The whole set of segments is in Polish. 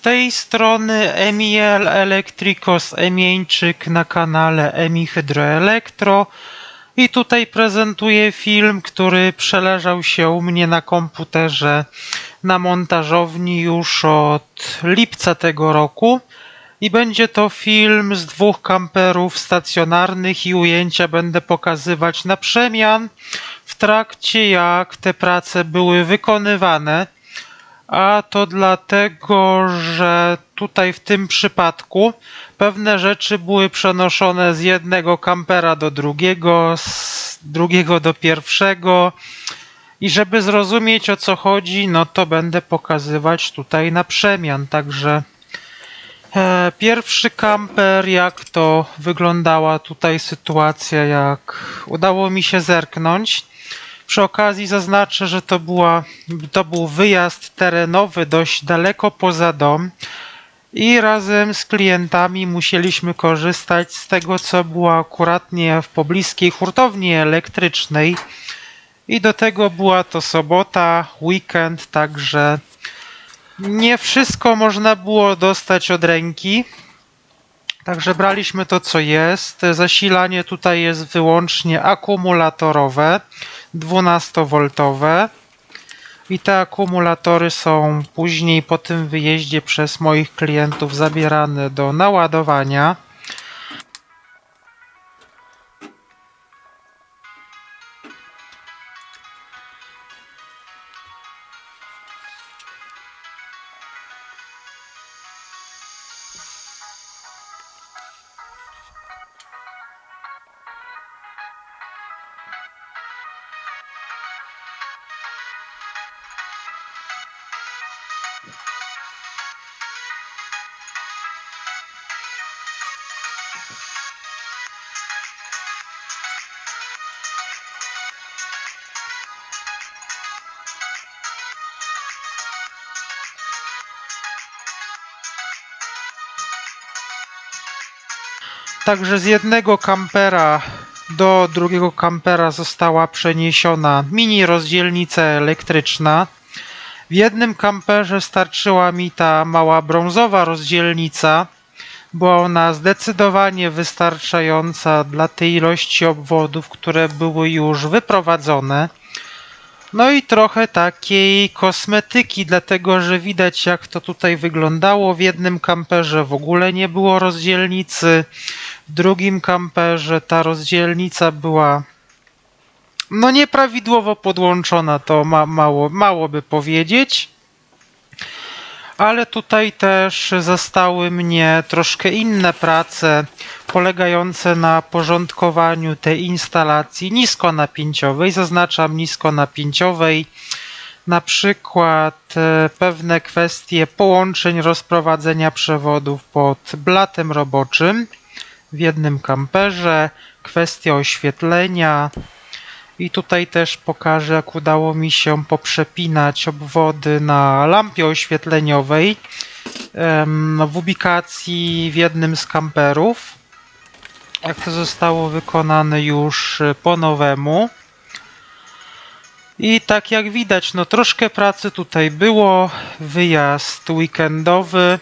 Z tej strony Emiel Elektrikos Emieńczyk na kanale Emi Hydroelektro i tutaj prezentuję film, który przeleżał się u mnie na komputerze na montażowni już od lipca tego roku i będzie to film z dwóch kamperów stacjonarnych i ujęcia będę pokazywać na przemian w trakcie jak te prace były wykonywane. A to dlatego, że tutaj w tym przypadku pewne rzeczy były przenoszone z jednego kampera do drugiego, z drugiego do pierwszego. I żeby zrozumieć o co chodzi, no to będę pokazywać tutaj na przemian. Także e, pierwszy kamper, jak to wyglądała tutaj sytuacja, jak udało mi się zerknąć. Przy okazji zaznaczę, że to, była, to był wyjazd terenowy dość daleko poza dom i razem z klientami musieliśmy korzystać z tego, co było akuratnie w pobliskiej hurtowni elektrycznej. I do tego była to sobota, weekend, także nie wszystko można było dostać od ręki. Także braliśmy to, co jest. Zasilanie tutaj jest wyłącznie akumulatorowe, 12V. I te akumulatory są później po tym wyjeździe przez moich klientów zabierane do naładowania. Także z jednego kampera do drugiego kampera została przeniesiona mini rozdzielnica elektryczna. W jednym kamperze starczyła mi ta mała brązowa rozdzielnica. Była ona zdecydowanie wystarczająca dla tej ilości obwodów, które były już wyprowadzone. No i trochę takiej kosmetyki, dlatego że widać jak to tutaj wyglądało. W jednym kamperze w ogóle nie było rozdzielnicy, w drugim kamperze ta rozdzielnica była no nieprawidłowo podłączona, to ma, mało, mało by powiedzieć. Ale tutaj też zastały mnie troszkę inne prace polegające na porządkowaniu tej instalacji niskonapięciowej. Zaznaczam niskonapięciowej. Na przykład e, pewne kwestie połączeń rozprowadzenia przewodów pod blatem roboczym w jednym kamperze, kwestia oświetlenia. I tutaj też pokażę, jak udało mi się poprzepinać obwody na lampie oświetleniowej w ubikacji w jednym z kamperów. Jak to zostało wykonane już e, po nowemu. I tak jak widać, no troszkę pracy tutaj było. Wyjazd weekendowy.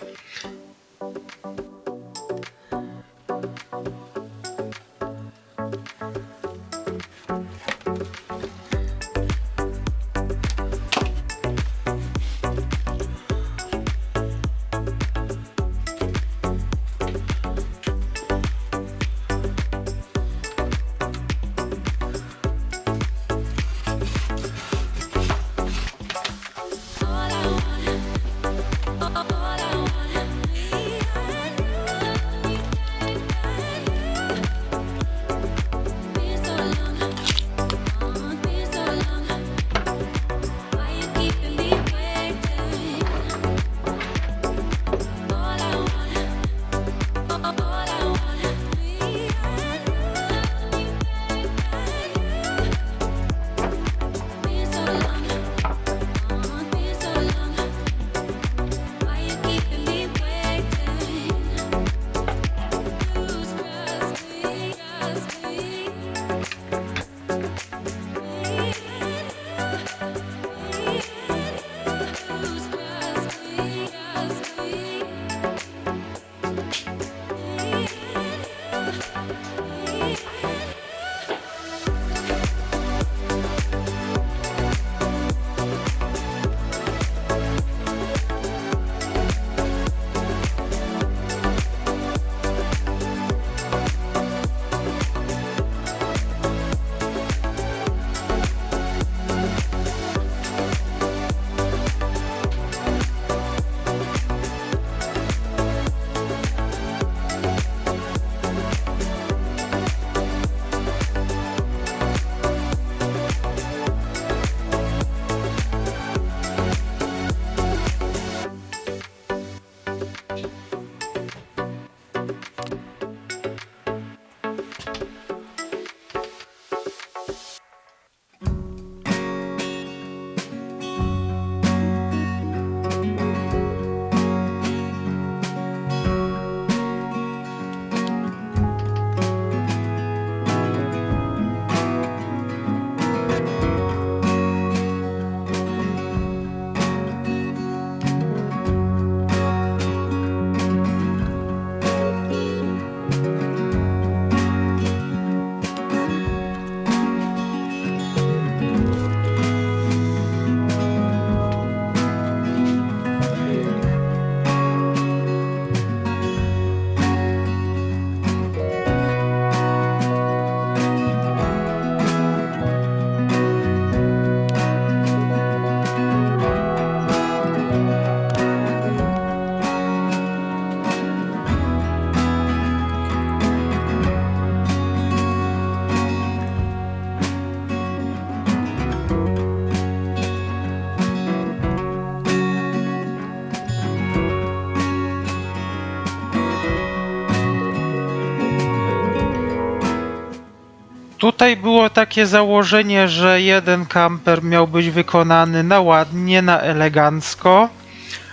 Tutaj było takie założenie, że jeden kamper miał być wykonany na ładnie, na elegancko,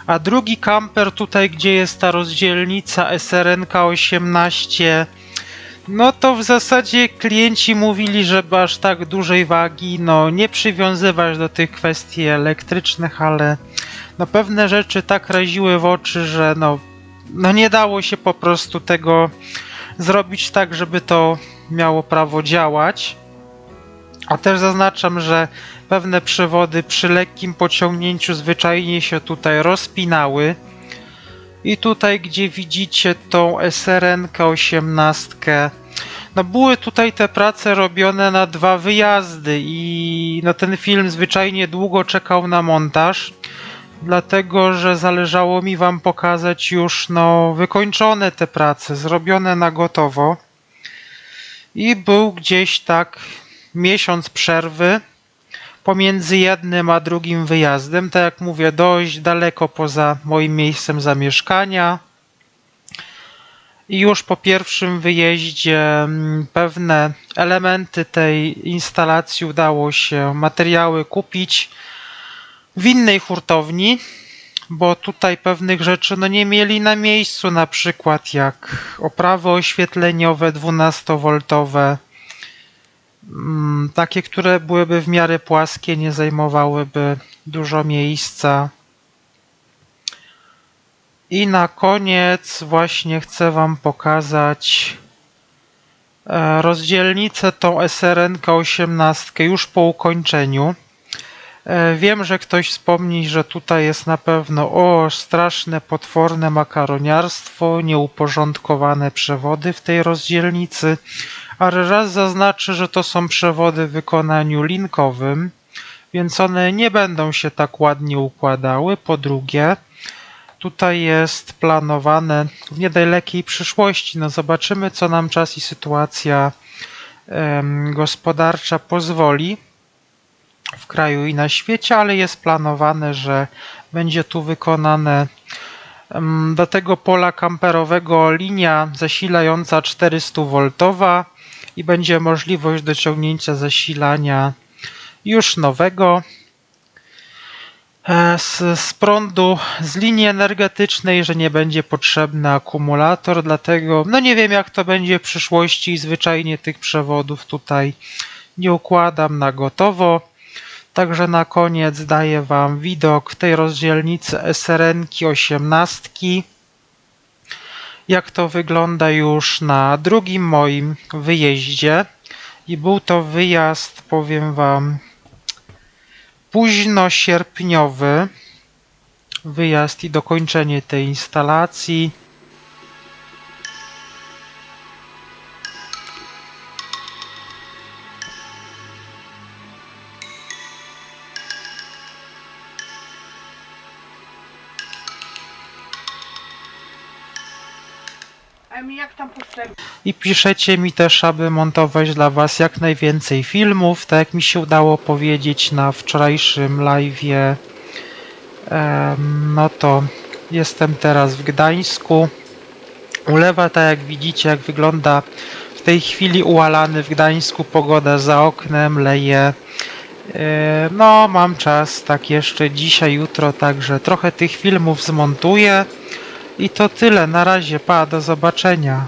a drugi kamper tutaj, gdzie jest ta rozdzielnica SRNK 18, no to w zasadzie klienci mówili, żeby aż tak dużej wagi no nie przywiązywać do tych kwestii elektrycznych, ale no pewne rzeczy tak raziły w oczy, że no, no nie dało się po prostu tego zrobić tak, żeby to miało prawo działać. A też zaznaczam, że pewne przewody przy lekkim pociągnięciu zwyczajnie się tutaj rozpinały. I tutaj, gdzie widzicie tą SRN 18, no były tutaj te prace robione na dwa wyjazdy i no ten film zwyczajnie długo czekał na montaż, dlatego że zależało mi wam pokazać już no wykończone te prace, zrobione na gotowo. I był gdzieś tak miesiąc przerwy pomiędzy jednym a drugim wyjazdem. Tak jak mówię, dość daleko poza moim miejscem zamieszkania. I już po pierwszym wyjeździe mm, pewne elementy tej instalacji udało się materiały kupić w innej hurtowni, bo tutaj pewnych rzeczy no nie mieli na miejscu, na przykład jak oprawy oświetleniowe 12V, mm, takie, które byłyby w miarę płaskie, nie zajmowałyby dużo miejsca. I na koniec właśnie chcę Wam pokazać e, rozdzielnicę tą SRNK 18 już po ukończeniu. E, Wiem, że ktoś wspomni, że tutaj jest na pewno o straszne, potworne makaroniarstwo, nieuporządkowane przewody w tej rozdzielnicy, ale raz zaznaczę, że to są przewody w wykonaniu linkowym, więc one nie będą się tak ładnie układały. Po drugie, tutaj jest planowane w niedalekiej przyszłości. No zobaczymy, co nam czas i sytuacja em, gospodarcza pozwoli w kraju i na świecie, ale jest planowane, że będzie tu wykonane em, do tego pola kamperowego linia zasilająca 400V i będzie możliwość dociągnięcia zasilania już nowego e, z, z prądu, z linii energetycznej, że nie będzie potrzebny akumulator, dlatego no nie wiem jak to będzie w przyszłości i zwyczajnie tych przewodów tutaj nie układam na gotowo. Także na koniec daję Wam widok tej rozdzielnicy SRN 18. Jak to wygląda już na drugim moim wyjeździe. I był to wyjazd, powiem Wam, późno sierpniowy. Wyjazd i dokończenie tej instalacji. Jak tam? I piszecie mi też, aby montować dla Was jak najwięcej filmów, tak jak mi się udało powiedzieć na wczorajszym live'ie. No to jestem teraz w Gdańsku. Ulewa, tak jak widzicie, jak wygląda w tej chwili ułalany w Gdańsku pogoda za oknem, leje. No, mam czas, tak jeszcze dzisiaj, jutro, także trochę tych filmów zmontuję. I to tyle, na razie, pa, do zobaczenia.